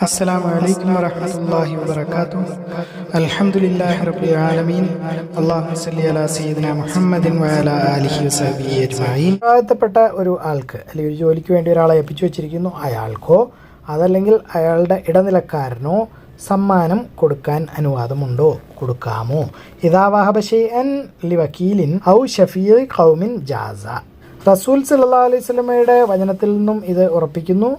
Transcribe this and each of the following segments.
السلام عليكم ورحمة الله وبركاته الحمد لله رب العالمين اللهم صل على سيدنا محمد وعلى آله وصحبه أجمعين ഉത്തരവാദിത്തപ്പെട്ട ഒരു ആൾക്ക് അല്ലെങ്കിൽ ഒരു ജോലിക്ക് വേണ്ടി ഒരാളെ ഏൽപ്പിച്ചു വെച്ചിരിക്കുന്നു അയാൾക്കോ അതല്ലെങ്കിൽ അയാളുടെ ഇടനിലക്കാരനോ സമ്മാനം കൊടുക്കാൻ അനുവാദമുണ്ടോ കൊടുക്കാമോ ഇതാ വാഹബഷയൻ ലി വക്കീലിൻ ഔ ഷഫീർ ഖൗമിൻ ജാസ റസൂൽ സല്ലല്ലാഹു അലൈഹി സ്വലമയുടെ വചനത്തിൽ നിന്നും ഇത് ഉറപ്പിക്കുന്നു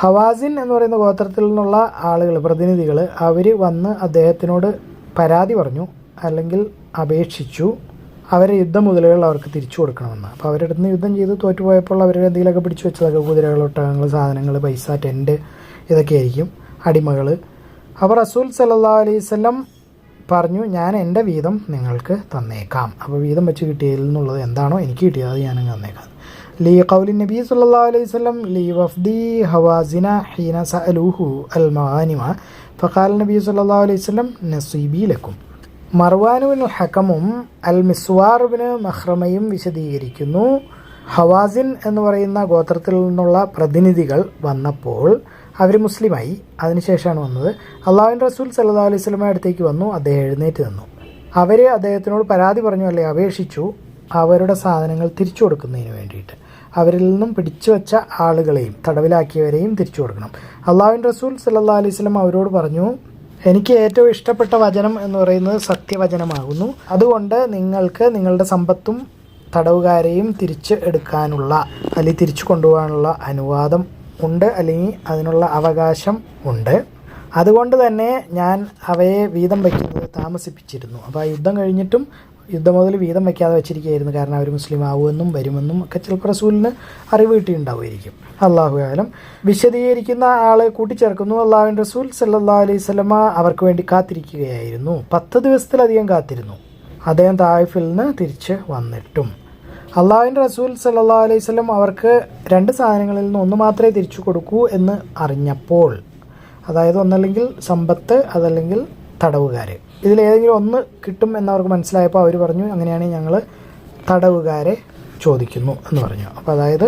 ഹവാസിൻ എന്ന് പറയുന്ന ഗോത്രത്തിൽ നിന്നുള്ള ആളുകൾ പ്രതിനിധികൾ അവർ വന്ന് അദ്ദേഹത്തിനോട് പരാതി പറഞ്ഞു അല്ലെങ്കിൽ അപേക്ഷിച്ചു. അവരെ യുദ്ധമുതലുകൾ അവർക്ക് തിരിച്ചു കൊടുക്കണമെന്ന്. അപ്പോൾ അവരുടെ നിന്ന് യുദ്ധം ചെയ്ത് തോറ്റുപോയപ്പോൾ അവർ എന്തെങ്കിലുമൊക്കെ പിടിച്ചു വെച്ചതൊക്കെ കുതിരകൾ ഒട്ടകങ്ങൾ സാധനങ്ങൾ പൈസ ടെന്റ് ഇതൊക്കെ ആയിരിക്കും അടിമകൾ അപ്പോൾ റസൂൽ സല്ലാ അലൈവല്ലം പറഞ്ഞു ഞാൻ എന്റെ വീതം നിങ്ങൾക്ക് തന്നേക്കാം. അപ്പോൾ വീതം വെച്ച് കിട്ടിയതിൽ നിന്നുള്ളത് എന്താണോ എനിക്ക് കിട്ടിയത് അത് ഞാനങ്ങ് തന്നേക്കാം. ലീ നബി അലൈഹി ലീ ഹവാസിന ഹീന സഅലൂഹു നബി അലൈഹി നസീബി ലക്കും മർവാനുവിന് ഹക്കമും അൽ മിസ്വാറുബിന് മഹ്റമയും വിശദീകരിക്കുന്നു. ഹവാസിൻ എന്ന് പറയുന്ന ഗോത്രത്തിൽ നിന്നുള്ള പ്രതിനിധികൾ വന്നപ്പോൾ അവർ മുസ്ലിമായി. അതിനുശേഷമാണ് വന്നത്. അള്ളാഹുൻ റസൂൽ സല്ലാ അലൈഹി സ്വലമ അടുത്തേക്ക് വന്നു. അദ്ദേഹം എഴുന്നേറ്റ് നിന്നു. അവർ അദ്ദേഹത്തിനോട് പരാതി പറഞ്ഞു അല്ലെ അപേക്ഷിച്ചു അവരുടെ സാധനങ്ങൾ തിരിച്ചു കൊടുക്കുന്നതിന് വേണ്ടിയിട്ട്. അവരിൽ നിന്നും പിടിച്ചു വെച്ച ആളുകളെയും തടവിലാക്കിയവരെയും തിരിച്ചു കൊടുക്കണം. അള്ളാഹുവിൻ റസൂൽ സല്ലാ അലൈഹി സ്വലം അവരോട് പറഞ്ഞു എനിക്ക് ഏറ്റവും ഇഷ്ടപ്പെട്ട വചനം എന്ന് പറയുന്നത് സത്യവചനമാകുന്നു. അതുകൊണ്ട് നിങ്ങൾക്ക് നിങ്ങളുടെ സമ്പത്തും തടവുകാരെയും തിരിച്ച് എടുക്കാനുള്ള അല്ലെങ്കിൽ തിരിച്ചു കൊണ്ടുപോകാനുള്ള അനുവാദം ഉണ്ട് അല്ലെങ്കിൽ അതിനുള്ള അവകാശം ഉണ്ട്. അതുകൊണ്ട് തന്നെ ഞാൻ അവയെ വീതം വയ്ക്കുന്നത് താമസിപ്പിച്ചിരുന്നു. അപ്പോൾ ആ യുദ്ധം കഴിഞ്ഞിട്ടും യുദ്ധം മുതൽ വീതം വയ്ക്കാതെ വെച്ചിരിക്കുകയായിരുന്നു. കാരണം അവർ മുസ്ലിം ആവുമെന്നും വരുമെന്നും ഒക്കെ ചിലപ്പോൾ റസൂലിന് അറിവ് കിട്ടിയിട്ടുണ്ടാവുമായിരിക്കും. അള്ളാഹു ആലം വിശദീകരിക്കുന്ന ആൾ കൂട്ടിച്ചേർക്കുന്നു. അള്ളാഹുവിൻ റസൂൽ സല്ലാ അലൈഹി സ്വലമ അവർക്ക് വേണ്ടി കാത്തിരിക്കുകയായിരുന്നു. പത്ത് ദിവസത്തിലധികം കാത്തിരുന്നു. അദ്ദേഹം തായിഫിൽ നിന്ന് തിരിച്ച് വന്നിട്ടും. അള്ളാഹുവിന്റെ റസൂൽ സല്ലാ അലൈഹി സ്വലം അവർക്ക് രണ്ട് സാധനങ്ങളിൽ നിന്ന് ഒന്ന് മാത്രമേ തിരിച്ചു കൊടുക്കൂ എന്ന് അറിഞ്ഞപ്പോൾ അതായത് ഒന്നല്ലെങ്കിൽ സമ്പത്ത് അതല്ലെങ്കിൽ തടവുകാർ ഇതിലേതെങ്കിലും ഒന്ന് കിട്ടും എന്നവർക്ക് മനസ്സിലായപ്പോൾ അവർ പറഞ്ഞു അങ്ങനെയാണെങ്കിൽ ഞങ്ങൾ തടവുകാരെ ചോദിക്കുന്നു എന്ന് പറഞ്ഞു. അപ്പോൾ അതായത്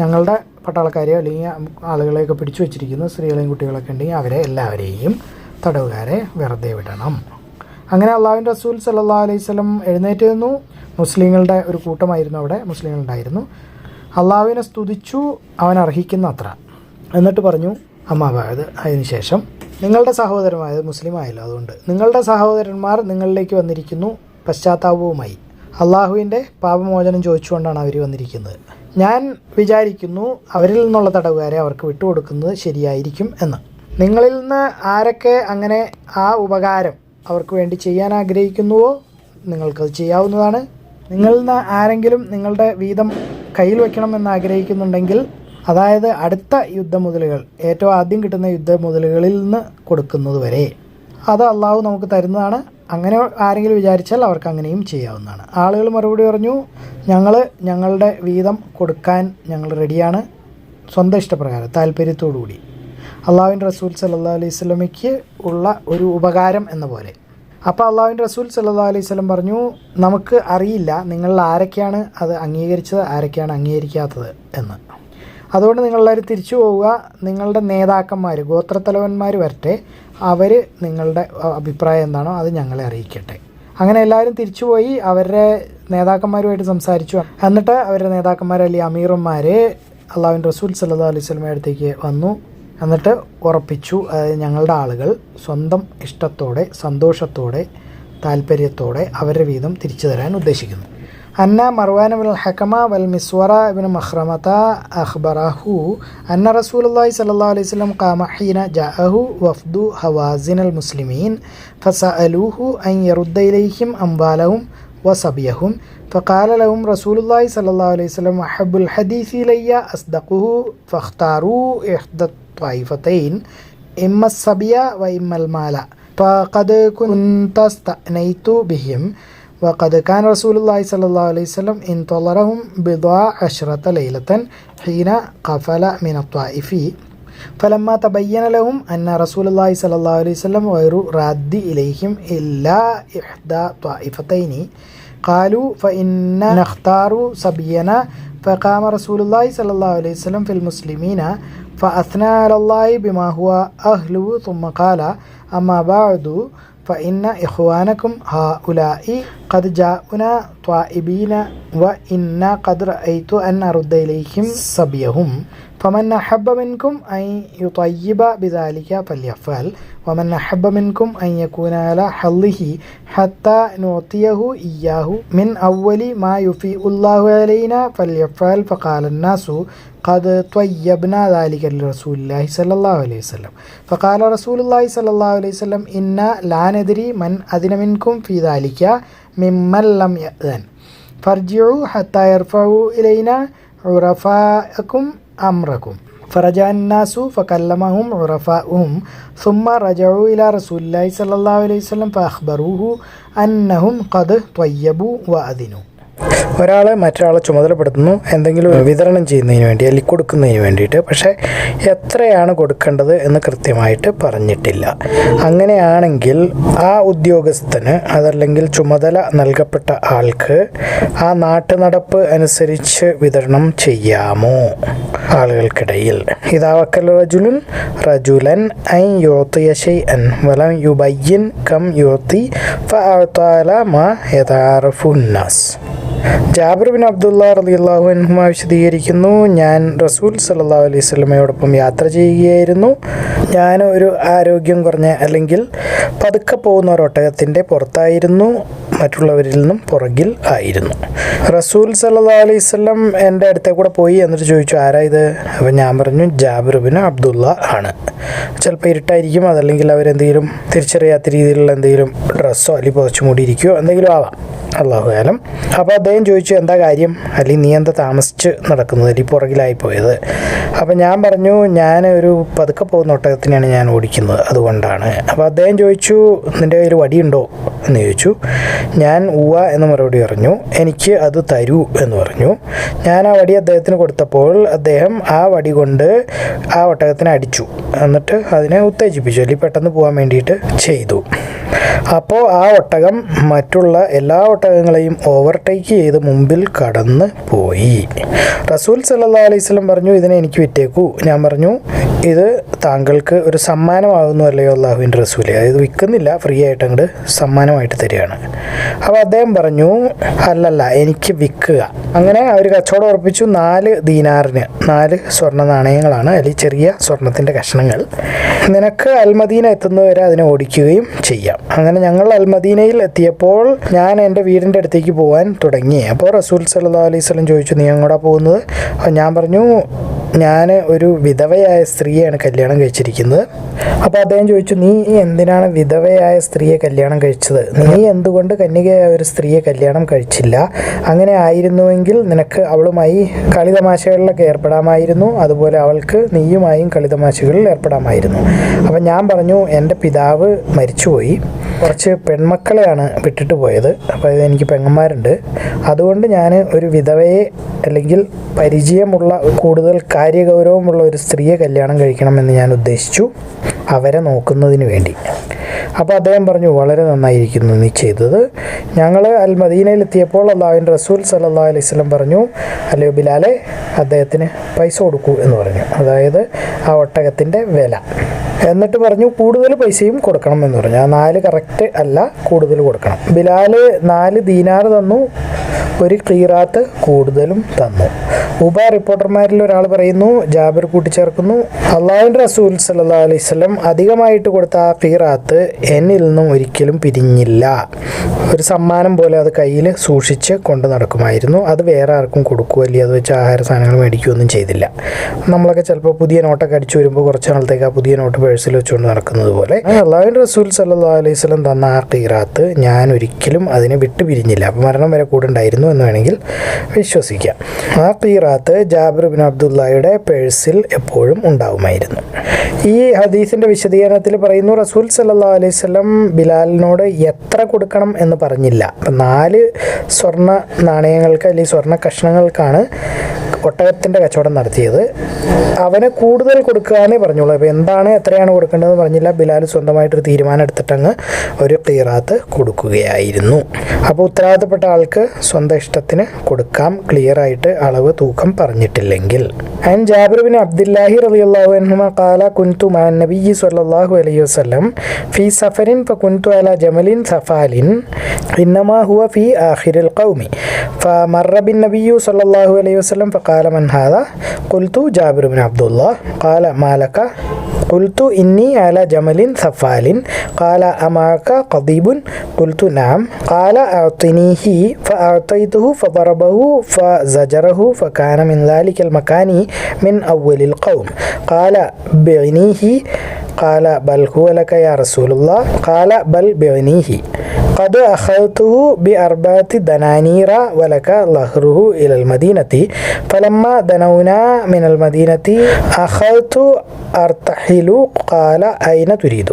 ഞങ്ങളുടെ പട്ടാളക്കാരെയോ അല്ലെങ്കിൽ ആളുകളെയൊക്കെ പിടിച്ചു വെച്ചിരിക്കുന്ന സ്ത്രീകളെയും കുട്ടികളൊക്കെ ഉണ്ടെങ്കിൽ അവരെ എല്ലാവരെയും തടവുകാരെ വെറുതെ വിടണം. അങ്ങനെ അള്ളാഹുവിന്റെ റസൂൽ സല്ലാ അലൈഹി സ്വലം എഴുന്നേറ്റ് നിന്നു മുസ്ലിങ്ങളുടെ ഒരു കൂട്ടമായിരുന്നു അവിടെ മുസ്ലിങ്ങളുണ്ടായിരുന്നു. അള്ളാഹുവിനെ സ്തുതിച്ചു അവൻ അർഹിക്കുന്ന അത്ര. എന്നിട്ട് പറഞ്ഞു അമ്മാബായത് അതിനുശേഷം നിങ്ങളുടെ സഹോദരമായത് മുസ്ലിം ആയല്ലോ അതുകൊണ്ട്. നിങ്ങളുടെ സഹോദരന്മാർ നിങ്ങളിലേക്ക് വന്നിരിക്കുന്നു പശ്ചാത്താപവുമായി. അള്ളാഹുവിന്റെ പാപമോചനം ചോദിച്ചുകൊണ്ടാണ് അവർ വന്നിരിക്കുന്നത്. ഞാൻ വിചാരിക്കുന്നു അവരിൽ നിന്നുള്ള തടവുകാരെ അവർക്ക് വിട്ടുകൊടുക്കുന്നത് ശരിയായിരിക്കും എന്ന്. നിങ്ങളിൽ നിന്ന് ആരൊക്കെ അങ്ങനെ ആ ഉപകാരം അവർക്ക് വേണ്ടി ചെയ്യാൻ ആഗ്രഹിക്കുന്നുവോ നിങ്ങൾക്കത് ചെയ്യാവുന്നതാണ്. നിങ്ങളിൽ നിന്ന് ആരെങ്കിലും നിങ്ങളുടെ വീതം കയ്യിൽ വെക്കണമെന്ന് ആഗ്രഹിക്കുന്നുണ്ടെങ്കിൽ അതായത് അടുത്ത യുദ്ധമുതലുകൾ ഏറ്റവും ആദ്യം കിട്ടുന്ന യുദ്ധമുതലുകളിൽ നിന്ന് കൊടുക്കുന്നത് വരെ. അത് അള്ളാഹു നമുക്ക് തരുന്നതാണ്. അങ്ങനെ ആരെങ്കിലും വിചാരിച്ചാൽ അവർക്ക് അങ്ങനെയും ചെയ്യാവുന്നതാണ്. ആളുകൾ മറുപടി പറഞ്ഞു ഞങ്ങൾ ഞങ്ങളുടെ വീതം കൊടുക്കാൻ ഞങ്ങൾ റെഡിയാണ്. സ്വന്തം ഇഷ്ടപ്രകാരം താല്പര്യത്തോടുകൂടി. അള്ളാഹുവിൻ റസൂൽ സല്ലാ അലൈഹി സ്വലമയ്ക്ക് ഉള്ള ഒരു ഉപകാരം എന്ന പോലെ. അപ്പോൾ അള്ളാഹുവിൻ റസൂൽ സല്ലാ അലൈഹി സ്വലം പറഞ്ഞു നമുക്ക് അറിയില്ല നിങ്ങളിൽ ആരൊക്കെയാണ് അത് അംഗീകരിച്ചത് ആരൊക്കെയാണ് അംഗീകരിക്കാത്തത്? എന്ന്. അതുകൊണ്ട് നിങ്ങളെല്ലാവരും തിരിച്ചു പോവുക. നിങ്ങളുടെ നേതാക്കന്മാർ ഗോത്രത്തലവന്മാർ വരട്ടെ. അവർ നിങ്ങളുടെ അഭിപ്രായം എന്താണോ അത് ഞങ്ങളെ അറിയിക്കട്ടെ. അങ്ങനെ എല്ലാവരും തിരിച്ചുപോയി അവരുടെ നേതാക്കന്മാരുമായിട്ട് സംസാരിച്ചു. എന്നിട്ട് അവരുടെ നേതാക്കന്മാർ അല്ലെങ്കിൽ അമീറന്മാർ അള്ളാഹുവിൻ റസൂൽ സല്ലാ അലൈഹി സ്വലമയുടെ അടുത്തേക്ക് വന്നു. എന്നിട്ട് ഉറപ്പിച്ചു. ഞങ്ങളുടെ ആളുകൾ സ്വന്തം ഇഷ്ടത്തോടെ സന്തോഷത്തോടെ താല്പര്യത്തോടെ അവരുടെ വീതം തിരിച്ചു തരാൻ ഉദ്ദേശിക്കുന്നു. أن مروان بن الحكم والمسور بن مخرمة أخبره أن رسول الله صلى الله عليه وسلم قام حين جاءه وفد هوازن المسلمين فسألوه أن يرد إليهم أموالهم وصبيهم فقال لهم رسول الله صلى الله عليه وسلم أحب الحديث إلي أصدقه فاختاروا إحدى الطائفتين إما الصبي وإما المال فقد كنت استأنيت بهم وقد كان رسول الله صلى الله عليه وسلم انتظرهم بضع عشرة ليلة حين قفل من الطائف. فلما تبين لهم أن رسول الله صلى الله عليه وسلم غير راد إليهم إلا إحدى طائفتين قالوا فإن نختار سبينا فقام رسول الله صلى الله عليه وسلم في المسلمين فأثنى على الله بما هو أهله ثم قال أما بعد فإن إخوانكم هؤلاء قد جاءنا طائبين وإنا قد رأيت أن أرد إليهم صبيهم فمن أحب منكم أن يطيب بذلك فليفعل ومن أحب منكم أن يكون على حظه حتى نعطيه إياه. من أول ما يفيء الله علينا فليفعل فقال الناس قد طيبنا ذلك لرسول الله صلى الله عليه وسلم. فقال رسول الله صلى الله عليه وسلم إنا لا ندري من أذن منكم في ذلك ممن لم يأذن. فارجعوا حتى يرفعوا إلينا عرفاءكم أمركم. فرجع الناس فكلمهم عرفاؤهم ثم رجعوا إلى رسول الله صلى الله عليه وسلم فأخبروه أنهم قد طيبوا وأذنوا. ഒരാൾ മറ്റൊരാളെ ചുമതലപ്പെടുത്തുന്നു എന്തെങ്കിലും വിതരണം ചെയ്യുന്നതിന് വേണ്ടി അല്ലെങ്കിൽ കൊടുക്കുന്നതിന് വേണ്ടിയിട്ട്. പക്ഷേ എത്രയാണ് കൊടുക്കേണ്ടത് എന്ന് കൃത്യമായിട്ട് പറഞ്ഞിട്ടില്ല. അങ്ങനെയാണെങ്കിൽ ആ ഉദ്യോഗസ്ഥന് അതല്ലെങ്കിൽ ചുമതല നൽകപ്പെട്ട ആൾക്ക് ആ നാട്ടുനടപ്പ് അനുസരിച്ച് വിതരണം ചെയ്യാമോ? ആളുകൾക്കിടയിൽ. ഇതാവക്കൽ റജുലുൻ റജുലൻ ഐ യോത്തിയ ഷൈഅൻ വലം യുബയ്യിൻ കം യോത്തി ഫഅഅതാല മാ യതാറഫുന്നാസ് ജാബിർ ബിൻ അബ്ദുള്ള റളിയല്ലാഹു അൻഹുമ വിശദീകരിക്കുന്നു. ഞാൻ റസൂൽ സല്ലാ അലൈഹി സ്വലമയോടൊപ്പം യാത്ര ചെയ്യുകയായിരുന്നു. ഞാൻ ഒരു ആരോഗ്യം കുറഞ്ഞ അല്ലെങ്കിൽ പതുക്കെ പോകുന്ന ഒരു ഒട്ടകത്തിന്റെ പുറത്തായിരുന്നു മറ്റുള്ളവരിൽ നിന്നും പുറകിൽ ആയിരുന്നു. റസൂൽ സല്ലാ അലൈഹി വസല്ലം എന്റെ അടുത്തേ കൂടെ പോയി എന്നിട്ട് ചോദിച്ചു ആരാ ഇത്? അപ്പം ഞാൻ പറഞ്ഞു ജാബിറുബിന് അബ്ദുള്ള ആണ്. ചിലപ്പോൾ ഇരുട്ടായിരിക്കും അതല്ലെങ്കിൽ അവരെന്തെങ്കിലും തിരിച്ചറിയാത്ത രീതിയിലുള്ള എന്തെങ്കിലും ഡ്രസ്സോ അല്ലെങ്കിൽ പുതച്ചു മൂടിയിരിക്കുകയോ എന്തെങ്കിലും ആവാം. അള്ളാഹു കാലം അപ്പോൾ അദ്ദേഹം ചോദിച്ചു എന്താ കാര്യം? അല്ലെങ്കിൽ നീ എന്താ താമസിച്ച് നടക്കുന്നത്? അല്ലെങ്കിൽ പുറകിലായി പോയത്? അപ്പോൾ ഞാൻ പറഞ്ഞു ഞാൻ ഒരു പതുക്കെ പോകുന്ന ഒട്ടകത്തിനാണ് ഞാൻ ഓടിക്കുന്നത് അതുകൊണ്ടാണ്. അപ്പോൾ അദ്ദേഹം ചോദിച്ചു നിന്റെ കയ്യിൽ വടിയുണ്ടോ? എന്ന് ചോദിച്ചു. ഞാൻ ഉവ എന്ന് മറുപടി പറഞ്ഞു. എനിക്ക് അത് തരൂ എന്ന് പറഞ്ഞു. ഞാൻ ആ വടി അദ്ദേഹത്തിന് കൊടുത്തപ്പോൾ അദ്ദേഹം ആ വടി കൊണ്ട് ആ ഒട്ടകത്തിനെ അടിച്ചു. എന്നിട്ട് അതിനെ ഉത്തേജിപ്പിച്ചു. അല്ലെങ്കിൽ പെട്ടെന്ന് പോകാൻ വേണ്ടിയിട്ട് ചെയ്തു. അപ്പോൾ ആ ഒട്ടകം മറ്റുള്ള എല്ലാ ഒട്ടകങ്ങളെയും ഓവർടേക്ക് ചെയ്ത് മുമ്പിൽ കടന്ന് പോയി. റസൂൽ സല്ലാ അലൈഹി സ്വലം പറഞ്ഞു ഇതിനെ എനിക്ക് വിറ്റേക്കൂ. ഞാൻ പറഞ്ഞു ഇത് താങ്കൾക്ക് ഒരു സമ്മാനമാകുന്നു അല്ലയോ അള്ളാഹുവിന്റെ റസൂലെ. അതായത് വിൽക്കുന്നില്ല ഫ്രീ ആയിട്ട് അങ്ങോട്ട് സമ്മാനമായിട്ട് തരികയാണ്. അപ്പോൾ അദ്ദേഹം പറഞ്ഞു അല്ലല്ല എനിക്ക് വിൽക്കുക. അങ്ങനെ അവർ കച്ചവടം ഉറപ്പിച്ചു നാല് ദീനാറിന് നാല് സ്വർണ നാണയങ്ങളാണ് അല്ലെങ്കിൽ ചെറിയ സ്വർണത്തിന്റെ കഷ്ണങ്ങൾ. നിനക്ക് അൽമദീന എത്തുന്നവരെ അതിനെ ഓടിക്കുകയും ചെയ്യാം. അങ്ങനെ ഞങ്ങൾ അൽമദീനയിൽ എത്തിയപ്പോൾ ഞാൻ എന്റെ വീടിന്റെ അടുത്തേക്ക് പോകാൻ തുടങ്ങി. അപ്പോൾ റസൂൽ സല്ലാ അലൈഹി സ്വലം ചോദിച്ചു നീ അങ്ങോട്ടാ പോകുന്നത്? അപ്പോൾ ഞാൻ പറഞ്ഞു ഞാൻ ഒരു വിധവയായ സ്ത്രീയാണ് കല്യാണം കഴിച്ചിരിക്കുന്നത്. അപ്പോൾ അദ്ദേഹം ചോദിച്ചു നീ എന്തിനാണ് വിധവയായ സ്ത്രീയെ കല്യാണം കഴിച്ചത്? നീ എന്തുകൊണ്ട് കന്യകയായ ഒരു സ്ത്രീയെ കല്യാണം കഴിച്ചില്ല? അങ്ങനെ ആയിരുന്നുവെങ്കിൽ നിനക്ക് അവളുമായി കളിതമാശകളിലൊക്കെ ഏർപ്പെടാമായിരുന്നു. അതുപോലെ അവൾക്ക് നീയുമായും കളിതമാശകളിൽ ഏർപ്പെടാമായിരുന്നു. അപ്പം ഞാൻ പറഞ്ഞു എന്റെ പിതാവ് മരിച്ചുപോയി. കുറച്ച് പെൺമക്കളെയാണ് വിട്ടിട്ട് പോയത്. അപ്പോൾ എനിക്ക് പെങ്ങന്മാരുണ്ട്. അതുകൊണ്ട് ഞാൻ ഒരു വിധവയെ അല്ലെങ്കിൽ പരിചയമുള്ള കൂടുതൽ കാര്യഗൗരവമുള്ള ഒരു സ്ത്രീയെ കല്യാണം കഴിക്കണമെന്ന് ഞാൻ ഉദ്ദേശിച്ചു. അവരെ നോക്കുന്നതിന് വേണ്ടി. അപ്പോൾ അദ്ദേഹം പറഞ്ഞു വളരെ നന്നായിരിക്കുന്നു നീ ചെയ്തത്. ഞങ്ങൾ അൽ മദീനയിൽ എത്തിയപ്പോൾ അള്ളാഹുവിൻ റസൂൽ സല്ലാ അലൈഹി സ്വലം പറഞ്ഞു അല്ലയോ ബിലാലെ അദ്ദേഹത്തിന് പൈസ കൊടുക്കൂ എന്ന് പറഞ്ഞു. അതായത് ആ ഒട്ടകത്തിന്റെ വില. എന്നിട്ട് പറഞ്ഞു കൂടുതൽ പൈസയും കൊടുക്കണം എന്ന് പറഞ്ഞു. ആ നാല് കറക്റ്റ് അല്ല കൂടുതൽ കൊടുക്കണം. ബിലാൽ നാല് ദീനാറ് തന്നു ഒരു കീറാത്ത് കൂടുതലും തന്നു. ഉപ റിപ്പോർട്ടർമാരിൽ ഒരാൾ പറയുന്നു ജാബിർ കൂട്ടിച്ചേർക്കുന്നു. അള്ളാഹുവിന്റെ റസൂൽ സല്ലാ അലൈഹി സ്വലം അധികമായിട്ട് കൊടുത്ത ആ ഫീറാത്ത് എന്നിൽ നിന്നും ഒരിക്കലും പിരിഞ്ഞില്ല. ഒരു സമ്മാനം പോലെ അത് കയ്യിൽ സൂക്ഷിച്ച് കൊണ്ട് നടക്കുമായിരുന്നു. അത് വേറെ ആർക്കും കൊടുക്കുക അല്ലെങ്കിൽ അത് വെച്ച് ആഹാര സാധനങ്ങൾ മേടിക്കുകയൊന്നും ചെയ്തില്ല. നമ്മളൊക്കെ ചിലപ്പോൾ പുതിയ നോട്ടൊക്കെ അടിച്ചു വരുമ്പോൾ കുറച്ച് നാളത്തേക്ക് ആ പുതിയ നോട്ട് പേഴ്സിൽ വെച്ചുകൊണ്ട് നടക്കുന്നത് പോലെ. അള്ളാഹുവിന്റെ റസൂൽ സല്ലാ അലൈഹി സ്വലം തന്ന ആ ഫീറാത്ത് ഞാൻ ഒരിക്കലും അതിനെ വിട്ടു പിരിഞ്ഞില്ല അപ്പം മരണം വരെ കൂടെ ഉണ്ടായിരുന്നു എന്ന് വേണമെങ്കിൽ വിശ്വസിക്കാം. ആ കീറാത്ത് ജാബിർ ബിൻ അബ്ദുള്ളയുടെ പേഴ്സിൽ എപ്പോഴും ഉണ്ടാവുമായിരുന്നു. ഈ ഹദീസിന്റെ വിശദീകരണത്തിൽ പറയുന്നു റസൂൽ സല്ലാ അലൈഹി സ്വലം ബിലാലിനോട് എത്ര കൊടുക്കണം എന്ന് പറഞ്ഞില്ല. അപ്പം നാല് സ്വർണ നാണയങ്ങൾക്ക് അല്ലെങ്കിൽ സ്വർണ കഷ്ണങ്ങൾക്കാണ് ഒട്ടകത്തിന്റെ കച്ചവടം നടത്തിയത്. അവന് കൂടുതൽ കൊടുക്കുകയെന്നേ പറഞ്ഞുള്ളൂ. അപ്പോൾ എന്താണ് എത്രയാണ് കൊടുക്കേണ്ടതെന്ന് പറഞ്ഞില്ല. ബിലാൽ സ്വന്തമായിട്ടൊരു തീരുമാനം എടുത്തിട്ടങ്ങ് ഒരു ക്ലിയറാത്ത് കൊടുക്കുകയായിരുന്നു. അപ്പോൾ ഉത്തരവാദിത്തപ്പെട്ട ആൾക്ക് സ്വന്തം ഇഷ്ടത്തിന് കൊടുക്കാം. ക്ലിയറായിട്ട് അളവ് തൂക്കം പറഞ്ഞിട്ടില്ലെങ്കിൽ. ആൻഡ് ജാബിർബിൻ അബ്ദുല്ലാഹി റലിയുള്ളാഹു അൻഹുമ കാല കുൻതു മാൻ നബി സല്ലല്ലാഹു അലൈഹി വസല്ലം ഫി സഫരിൻ കുൻതു അല ജമലിൻ സഫാലിൻ ഇന്നമാ ഹുവ ഫി ആഖിരിൽ ഖൗമി. ഫ മറബിൻ നബിയു സല്ലല്ലാഹു അലൈഹി വസല്ലം ഫ فقال من هذا؟ قلت جابر بن عبد الله قال ما لك قلت إني على جمل ثفال قال أماك قضيب؟ قلت نعم. قال أعطنيه فأعطيته فضربه فزجره فكان من ذلك المكان من أول القوم. قال بعنيه. قال بل هو لك يا رسول الله. قال بل بعنيه. قد أخذته بأربعة دنانير ولك ظهره إلى المدينة. فلما دنونا من المدينة أخذت أرتحل قال أين تريد؟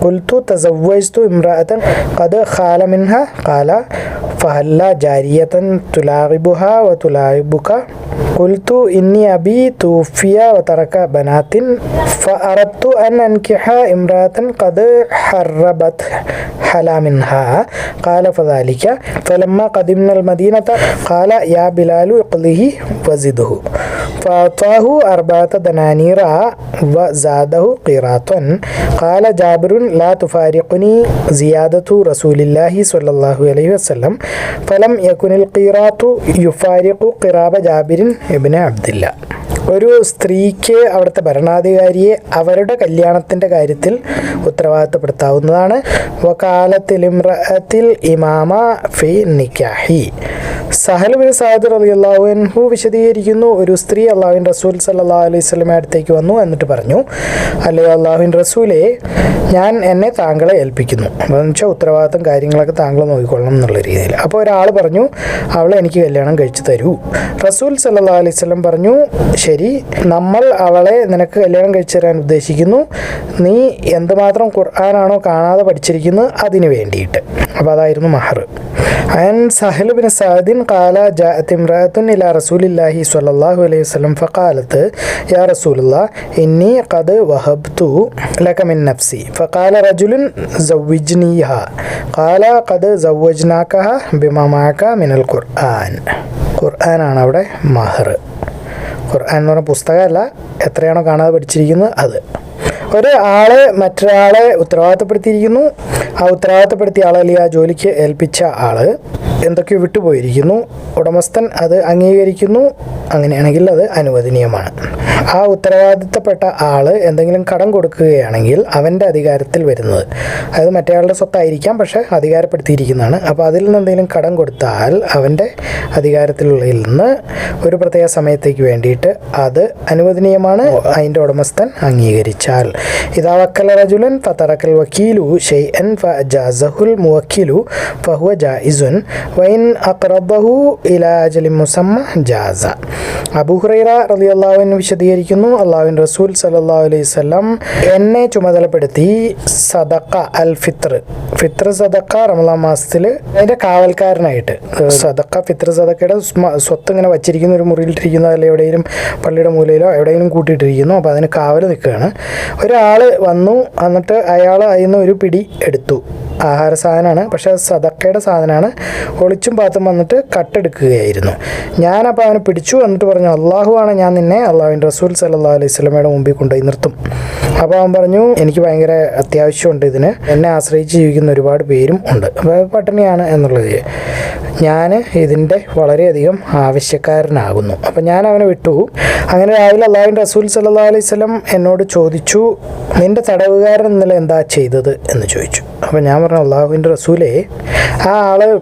قلت تزوجت امرأة قد خال منها. قال فهلا جارية تلاعبها وتلاعبك؟ قلت إني أبي توفي وترك بنات فأردت أن أنكح امرأة قد حربت حلا منها. قال فذلك. فلما قدمنا المدينة قال يا بلال اقضه وزده. فأعطاه أربعة دنانير وزاده قيراطا. قال جابر لا تفارقني زيادة رسول الله صلى الله عليه وسلم. فلم يكن القيراط يفارق قراب جابر ابن عبد الله. ഒരു സ്ത്രീക്ക് അവിടുത്തെ ഭരണാധികാരിയെ അവരുടെ കല്യാണത്തിന്റെ കാര്യത്തിൽ ഉത്തരവാദിത്തപ്പെടുത്താവുന്നതാണ്. വക്കാലത്തിൽ ഇമാമ ഫി നിക്കാഹി. സഹൽ ബിൻ സാദർ അലി അള്ളാഹുൻഹു വിശദീകരിക്കുന്നു ഒരു സ്ത്രീ അള്ളാഹുൻ റസൂൽ സല്ലാ അലൈഹി സ്വലമെ അടുത്തേക്ക് വന്നു എന്നിട്ട് പറഞ്ഞു അല്ലേ അള്ളാഹുൻ റസൂലെ ഞാൻ എന്നെ താങ്കളെ ഏൽപ്പിക്കുന്നു. എന്ന് വെച്ചാൽ ഉത്തരവാദിത്തം കാര്യങ്ങളൊക്കെ താങ്കൾ നോക്കിക്കൊള്ളണം എന്നുള്ള രീതിയിൽ. അപ്പോൾ ഒരാൾ പറഞ്ഞു അവളെ എനിക്ക് കല്യാണം കഴിച്ചു തരൂ. റസൂൽ സല്ലാ അലൈഹി സ്വലം പറഞ്ഞു ശരി ശരി. നമ്മൾ അവളെ നിനക്ക് കല്യാണം കഴിച്ചു തരാൻ ഉദ്ദേശിക്കുന്നു. നീ എന്തുമാത്രം ഖുർആാനാണോ കാണാതെ പഠിച്ചിരിക്കുന്നത് അതിന് വേണ്ടിയിട്ട്. അപ്പോൾ അതായിരുന്നു മഹർ. അൻ സഹൽ ബിൻ സഅദിൻ കാല ജാഅത്തിമ്രാത്തുൻ ഇലാ റസൂലില്ലാഹി സ്വല്ലല്ലാഹു അലൈഹി വസല്ലം ഫക്കാലത്ത് യാ റസൂലുള്ള ഇന്നി ഖദ് വഹബ്തു ലക മിൻ നഫ്സി ഫഖാല റജുലിൻ സവ്വിജ്നിഹ കാല ഖദ് സവ്വജ്നാകഹ ബിമാ മാക മിനൽ ഖുർആൻ. ഖുർആനാണ് അവിടെ മഹർ. ഖുർആൻ എന്ന് പറഞ്ഞ പുസ്തകമല്ല എത്രയാണോ കാണാതെ പഠിച്ചിരിക്കുന്നത് അത്. ഒരു ആളെ മറ്റൊരാളെ ഉത്തരവാദിത്തപ്പെടുത്തിയിരിക്കുന്നു. ആ ഉത്തരവാദിത്തപ്പെടുത്തിയ ആൾ അല്ലെങ്കിൽ ആ ജോലിക്ക് ഏൽപ്പിച്ച ആൾ എന്തൊക്കെയോ വിട്ടുപോയിരിക്കുന്നു. ഉടമസ്ഥൻ അത് അംഗീകരിക്കുന്നു. അങ്ങനെയാണെങ്കിൽ അത് അനുവദനീയമാണ്. ആ ഉത്തരവാദിത്തപ്പെട്ട ആൾ എന്തെങ്കിലും കടം കൊടുക്കുകയാണെങ്കിൽ അവന്റെ അധികാരത്തിൽ വരുന്നത്. അതായത് മറ്റേയാളുടെ സ്വത്തായിരിക്കാം പക്ഷേ അധികാരപ്പെടുത്തിയിരിക്കുന്നതാണ്. അപ്പോൾ അതിൽ നിന്ന് എന്തെങ്കിലും കടം കൊടുത്താൽ അവന്റെ അധികാരത്തിലുള്ളിൽ നിന്ന് ഒരു പ്രത്യേക സമയത്തേക്ക് വേണ്ടിയിട്ട് അത് അനുവദനീയമാണ്. അതിന്റെ ഉടമസ്ഥൻ അംഗീകരിച്ചാൽ. ഇതാ വക്കല റജുലൻ ഫതറക്കൽ വക്കീലു ഷെയ്അൻ ഫജാസഹുൽ മുവക്കിലു ഫഹുവ ജായിസുൻ വൈൻ അക്രബഹു ഇലാ അജലി മുസമ്മ ജാസ അബുഹുറൈറ അള്ളാഹുവിൻ വിശദീകരിക്കുന്നു. അള്ളാഹുവിൻ റസൂൽ സല്ലല്ലാഹു അലൈഹി വസല്ലം എന്നെ ചുമതലപ്പെടുത്തി സദക്ക അൽ ഫിത്ർ. ഫിത്ർ സദക്ക റമദാൻ മാസത്തിൽ അതിന്റെ കാവൽക്കാരനായിട്ട്. സദക്ക ഫിത്ർ സദക്കയുടെ സ്വത്ത് ഇങ്ങനെ വച്ചിരിക്കുന്ന ഒരു മുറിയിലിട്ടിരിക്കുന്ന അല്ലെങ്കിൽ എവിടെയെങ്കിലും പള്ളിയുടെ മൂലയിലോ എവിടെയെങ്കിലും കൂട്ടിയിട്ടിരിക്കുന്നു. അപ്പോൾ അതിന് കാവൽ നിൽക്കുകയാണ്. ഒരാൾ വന്നു എന്നിട്ട് അയാൾ അതിൽ നിന്ന് ഒരു പിടി എടുത്തു. ആഹാര സാധനമാണ് പക്ഷെ സദക്കയുടെ സാധനമാണ് ഒളിച്ചും പാത്തും വന്നിട്ട് കട്ടെടുക്കുകയായിരുന്നു. ഞാനപ്പോൾ അവനെ പിടിച്ചു എന്നിട്ട് പറഞ്ഞു അള്ളാഹുവാണ് ഞാൻ നിന്നെ അള്ളാഹുവിന്റെ റസൂൽ സല്ലാ അലൈഹി സ്വലമയുടെ മുമ്പിൽ കൊണ്ടുപോയി നിർത്തും. അപ്പോൾ അവൻ പറഞ്ഞു എനിക്ക് ഭയങ്കര അത്യാവശ്യമുണ്ട് ഇതിന്. എന്നെ ആശ്രയിച്ച് ജീവിക്കുന്ന ഒരുപാട് പേരും ഉണ്ട്. അപ്പോൾ പട്ടിണിയാണ് എന്നുള്ളത്. ഞാൻ ഇതിന്റെ വളരെയധികം ആവശ്യക്കാരനാകുന്നു. അപ്പം ഞാൻ അവനെ വിട്ടു. അങ്ങനെ രാവിലെ അള്ളാഹുവിന്റെ റസൂൽ സല്ലാ അലൈഹി സ്വലം എന്നോട് ചോദിച്ചു നിന്റെ തടവുകാരൻ ഇന്നലെ എന്താ ചെയ്തത്? എന്ന് ചോദിച്ചു. അപ്പം ഞാൻ പറഞ്ഞു അള്ളാഹുവിന്റെ റസൂലേ ആ ആൾ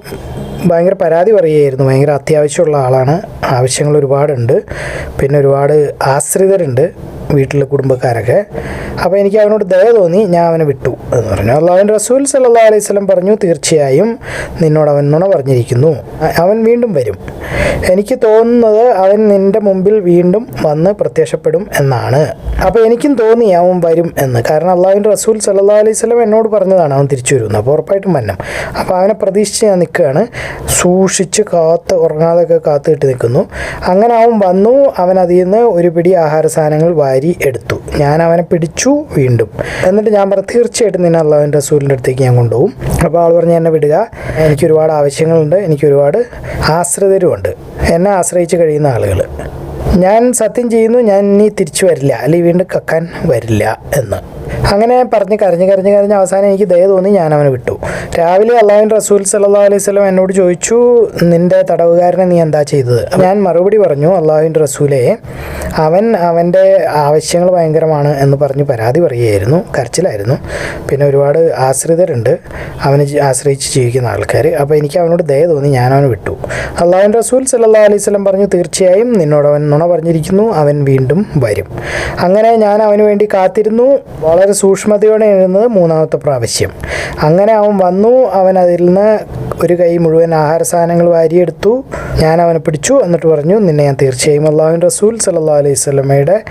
ഭയങ്കര പരാതി പറയുകയായിരുന്നു. ഭയങ്കര അത്യാവശ്യമുള്ള ആളാണ്. ആവശ്യങ്ങൾ ഒരുപാടുണ്ട്. പിന്നെ ഒരുപാട് ആശ്രിതരുണ്ട്. വീട്ടിലെ കുടുംബക്കാരൊക്കെ. അപ്പോൾ എനിക്ക് അവനോട് ദയ തോന്നി ഞാൻ അവനെ വിട്ടു എന്ന് പറഞ്ഞു. അള്ളാഹുവിന്റെ റസൂൽ സല്ലാ അലൈഹി സ്വലം പറഞ്ഞു തീർച്ചയായും നിന്നോട് അവൻ നുണ പറഞ്ഞിരിക്കുന്നു. അവൻ വീണ്ടും വരും. എനിക്ക് തോന്നുന്നത് അവൻ നിന്റെ മുമ്പിൽ വീണ്ടും വന്ന് പ്രത്യക്ഷപ്പെടും എന്നാണ്. അപ്പോൾ എനിക്കും തോന്നി അവൻ വരും എന്ന്. കാരണം അള്ളാഹുവിന്റെ റസൂൽ സല്ലാ അലൈഹി സ്വലം എന്നോട് പറഞ്ഞതാണ് അവൻ തിരിച്ചു വരുന്നത്. അപ്പോൾ ഉറപ്പായിട്ടും വന്നം അപ്പോൾ അവനെ പ്രതീക്ഷിച്ച് ഞാൻ നിൽക്കുകയാണ്. സൂക്ഷിച്ച് കാത്ത് ഉറങ്ങാതൊക്കെ കാത്തുകിട്ട് നിൽക്കുന്നു. അങ്ങനെ അവൻ വന്നു. അവൻ അതിൽ നിന്ന് ഒരു പിടി ആഹാര സാധനങ്ങൾ എടുത്തു. ഞാൻ അവനെ പിടിച്ചു വീണ്ടും. എന്നിട്ട് ഞാൻ പറഞ്ഞു തീർച്ചയായിട്ടും നിന്നെ അള്ളാഹുവിന്റെ റസൂലിന്റെ അടുത്തേക്ക് ഞാൻ കൊണ്ടുപോകും. അപ്പോൾ ആൾ പറഞ്ഞ് എന്നെ വിടുക. എനിക്ക് ഒരുപാട് ആവശ്യങ്ങളുണ്ട്. എനിക്ക് ഒരുപാട് ആശ്രിതരുമുണ്ട്. എന്നെ ആശ്രയിച്ച് കഴിയുന്ന ആളുകൾ ഞാൻ സത്യം ചെയ്യുന്നു ഞാൻ ഇനി തിരിച്ചു വരില്ല. അല്ലെങ്കിൽ വീണ്ടും കക്കാൻ വരില്ല എന്ന്. അങ്ങനെ പറഞ്ഞ് കരഞ്ഞ് കരഞ്ഞ് കരഞ്ഞ് അവസാനം എനിക്ക് ദയ തോന്നി ഞാൻ അവനെ വിട്ടു. രാവിലെ അള്ളാഹുൻ റസൂൽ സല്ലാ അലൈഹി സ്വലം എന്നോട് ചോദിച്ചു നിന്റെ തടവുകാരനെ നീ എന്താ ചെയ്തത്? ഞാൻ മറുപടി പറഞ്ഞു അള്ളാഹുവിന്റെ റസൂലെ അവൻ അവന്റെ ആവശ്യങ്ങൾ ഭയങ്കരമാണ് എന്ന് പറഞ്ഞ് പരാതി പറയുകയായിരുന്നു കരച്ചിലായിരുന്നു. പിന്നെ ഒരുപാട് ആശ്രിതരുണ്ട് അവനെ ആശ്രയിച്ച് ജീവിക്കുന്ന ആൾക്കാർ അപ്പോൾ എനിക്ക് അവനോട് ദയ തോന്നി ഞാൻ അവനെ വിട്ടു. അള്ളാഹുൻ റസൂൽ സല്ലാ അലൈഹി സ്വലം പറഞ്ഞു തീർച്ചയായും നിന്നോട് അവൻ നുണ പറഞ്ഞിരിക്കുന്നു അവൻ വീണ്ടും വരും. അങ്ങനെ ഞാൻ അവന് വേണ്ടി കാത്തിരുന്നു. വളരെ സൂക്ഷ്മതയോടെ എഴുതുന്നത് മൂന്നാമത്തെ പ്രാവശ്യം. അങ്ങനെ അവൻ വന്നു അവൻ അതിൽ നിന്ന് ഒരു കൈ മുഴുവൻ ആഹാര സാധനങ്ങൾ വാരിയെടുത്തു. ഞാൻ അവനെ പിടിച്ചു എന്നിട്ട് പറഞ്ഞു നിന്നെ ഞാൻ തീർച്ചയായും അള്ളാഹുൻ റസൂൽ സല്ലാ അലൈഹി സ്വലമയുടെ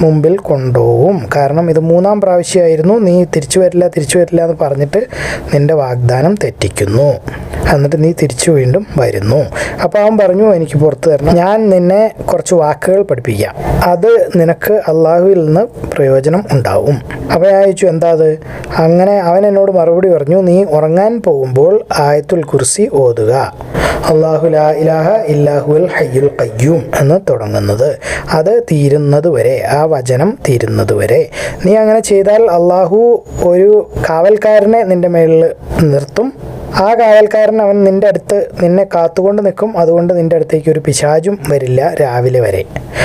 മുമ്പിൽ കൊണ്ടുപോകും. കാരണം ഇത് മൂന്നാം പ്രാവശ്യമായിരുന്നു നീ തിരിച്ചു വരില്ല തിരിച്ചു വരില്ല എന്ന് പറഞ്ഞിട്ട് നിന്റെ വാഗ്ദാനം തെറ്റിക്കുന്നു. എന്നിട്ട് നീ തിരിച്ചു വീണ്ടും വരുന്നു. അപ്പോൾ അവൻ പറഞ്ഞു എനിക്ക് പുറത്തു തരണം. ഞാൻ നിന്നെ കുറച്ച് വാക്കുകൾ പഠിപ്പിക്കാം. അത് നിനക്ക് അള്ളാഹുവിൽ നിന്ന് പ്രയോജനം ഉണ്ടാവും. അപ്പോൾ അയച്ചു എന്താ അത് അങ്ങനെ അവൻ എന്നോട് മറുപടി പറഞ്ഞു നീ ഉറങ്ങാൻ പോകുമ്പോൾ ആയത്തുൽ കുർസി ഓതുക. അള്ളാഹു ലാ ഇലാഹ ഇല്ലാഹുൽ ഹയ്യുൽ ഖയ്യൂം എന്ന് തുടങ്ങുന്നത്. അത് തീരുന്നത് വരെ ആ വചനം തീരുന്നത് വരെ നീ അങ്ങനെ ചെയ്താൽ അള്ളാഹു ഒരു കാവൽക്കാരനെ നിന്റെ മേളിൽ നിർത്തും. ആ കാവൽക്കാരൻ അവൻ നിന്റെ അടുത്ത് നിന്നെ കാത്തുകൊണ്ട് നിൽക്കും. അതുകൊണ്ട് നിന്റെ അടുത്തേക്ക് ഒരു പിശാചും വരില്ല രാവിലെ വരെ.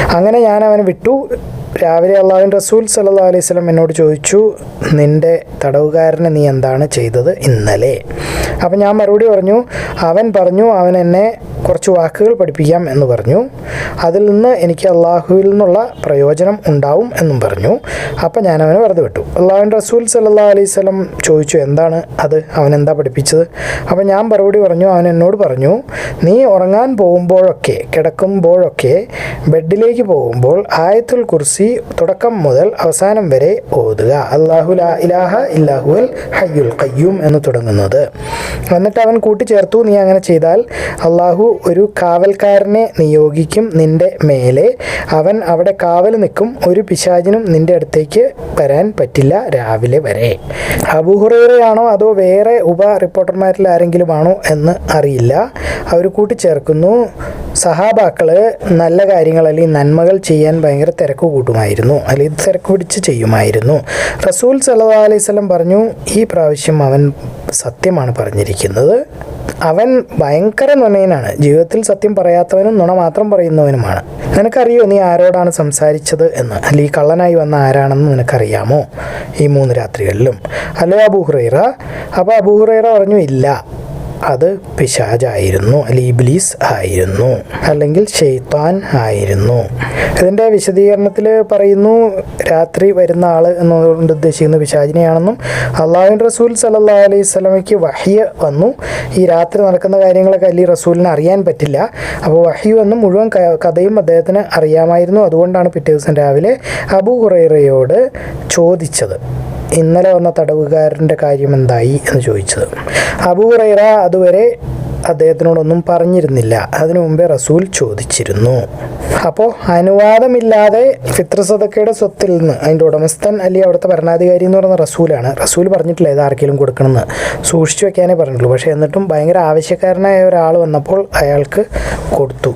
അങ്ങനെ ഞാൻ അവനെ വിട്ടു. രാവിലെ അള്ളാഹു റസൂൽ സല്ലാ അലൈഹി സ്വലം എന്നോട് ചോദിച്ചു നിന്റെ തടവുകാരനെ നീ എന്താണ് ചെയ്തത് ഇന്നലെ? അപ്പം ഞാൻ മറുപടി പറഞ്ഞു അവൻ പറഞ്ഞു അവൻ എന്നെ കുറച്ച് വാക്കുകൾ പഠിപ്പിക്കാം എന്ന് പറഞ്ഞു. അതിൽ നിന്ന് എനിക്ക് അള്ളാഹുവിൽ നിന്നുള്ള പ്രയോജനം ഉണ്ടാവും എന്നും പറഞ്ഞു. അപ്പം ഞാൻ അവനെ വെറുതെ വിട്ടു. അള്ളാഹുൻ റസൂൽ സല്ലാ അലൈഹി സ്വലം ചോദിച്ചു എന്താണ് അത്? അവൻ എന്താ പഠിപ്പിച്ചത്? അപ്പം ഞാൻ മറുപടി പറഞ്ഞു അവൻ എന്നോട് പറഞ്ഞു നീ ഉറങ്ങാൻ പോകുമ്പോഴൊക്കെ കിടക്കുമ്പോഴൊക്കെ ബെഡിലേക്ക് പോകുമ്പോൾ ആയത്തുൽ കുർസി തുടക്കം മുതൽ അവസാനം വരെ ഓതുക. അള്ളാഹു ലാ ഇലാഹ ഇല്ലാഹുൽ ഹയ്യുൽ കയ്യൂം എന്ന് തുടങ്ങുന്നത്. എന്നിട്ട് അവൻ കൂട്ടിച്ചേർത്തു നീ അങ്ങനെ ചെയ്താൽ അള്ളാഹു ഒരു കാവൽക്കാരനെ നിയോഗിക്കും നിന്റെ മേലെ. അവൻ അവിടെ കാവൽ നിൽക്കും ഒരു പിശാചിനും നിന്റെ അടുത്തേക്ക് വരാൻ പറ്റില്ല രാവിലെ വരെ. അബൂഹുറയാണോ അതോ വേറെ ഉപ റിപ്പോർട്ടർമാരിൽ ആരെങ്കിലും ആണോ എന്ന് അറിയില്ല. അവർ കൂട്ടിച്ചേർക്കുന്നു. സഹാബാക്കൾ നല്ല കാര്യങ്ങൾ അല്ലെങ്കിൽ നന്മകൾ ചെയ്യാൻ ഭയങ്കര തിരക്ക് കൂട്ടുമായിരുന്നു. അല്ലെങ്കിൽ തിരക്ക് പിടിച്ച് ചെയ്യുമായിരുന്നു. റസൂൽ സല്ലാ അലൈഹി സ്വലം പറഞ്ഞു ഈ പ്രാവശ്യം അവൻ സത്യമാണ് പറഞ്ഞിരിക്കുന്നത്. അവൻ ഭയങ്കര നുണയനാണ്. ജീവിതത്തിൽ സത്യം പറയാത്തവനും നുണ മാത്രം പറയുന്നവനുമാണ്. നിനക്കറിയോ നീ ആരോടാണ് സംസാരിച്ചത് എന്ന്? അല്ലെങ്കിൽ കള്ളനായി വന്ന ആരാണെന്ന് നിനക്കറിയാമോ? ഈ മൂന്ന് രാത്രികളിലും. അല്ലേ അബൂഹുറൈറ അപ്പോൾ അബൂഹുറൈറ പറഞ്ഞു ഇല്ല അത് പിശാജായിരുന്നു അല്ലെ ഇബ്ലീസ് ആയിരുന്നു. അല്ലെങ്കിൽ ഷെയ്ത്താൻ ആയിരുന്നു. ഇതിന്റെ വിശദീകരണത്തിൽ പറയുന്നു രാത്രി വരുന്ന ആൾ എന്നതുകൊണ്ട് ഉദ്ദേശിക്കുന്ന പിശാജിനെയാണെന്നും അള്ളാഹുൻ റസൂൽ സല്ലാ അലൈഹി സ്വലമയ്ക്ക് വഹിയ വന്നു. ഈ രാത്രി നടക്കുന്ന കാര്യങ്ങളൊക്കെ അല്ലി റസൂലിന് അറിയാൻ പറ്റില്ല. അപ്പോൾ വഹി വന്നു മുഴുവൻ കഥയും അദ്ദേഹത്തിന് അറിയാമായിരുന്നു. അതുകൊണ്ടാണ് പിറ്റേ ദിവസം രാവിലെ അബു ഹുറൈറയോട് ചോദിച്ചത്. ഇന്നലെ വന്ന തടവുകാരന്റെ കാര്യം എന്തായി എന്ന് ചോദിച്ചത്. അബൂറൈറ അതുവരെ അദ്ദേഹത്തിനോടൊന്നും പറഞ്ഞിരുന്നില്ല. അതിനു മുമ്പേ റസൂൽ ചോദിച്ചിരുന്നു. അപ്പോൾ അനുവാദമില്ലാതെ ഫിത്രസദക്കയുടെ സ്വത്തിൽ നിന്ന് അതിന്റെ ഉടമസ്ഥൻ അല്ലെങ്കിൽ അവിടുത്തെ ഭരണാധികാരി എന്ന് പറയുന്ന റസൂലാണ്. റസൂൽ പറഞ്ഞിട്ടില്ല ഇത് ആർക്കെങ്കിലും കൊടുക്കണമെന്ന്. സൂക്ഷിച്ചു വെക്കാനേ പറഞ്ഞിട്ടുള്ളൂ. പക്ഷേ എന്നിട്ടും ഭയങ്കര ആവശ്യക്കാരനായ ഒരാൾ വന്നപ്പോൾ അയാൾക്ക് കൊടുത്തു.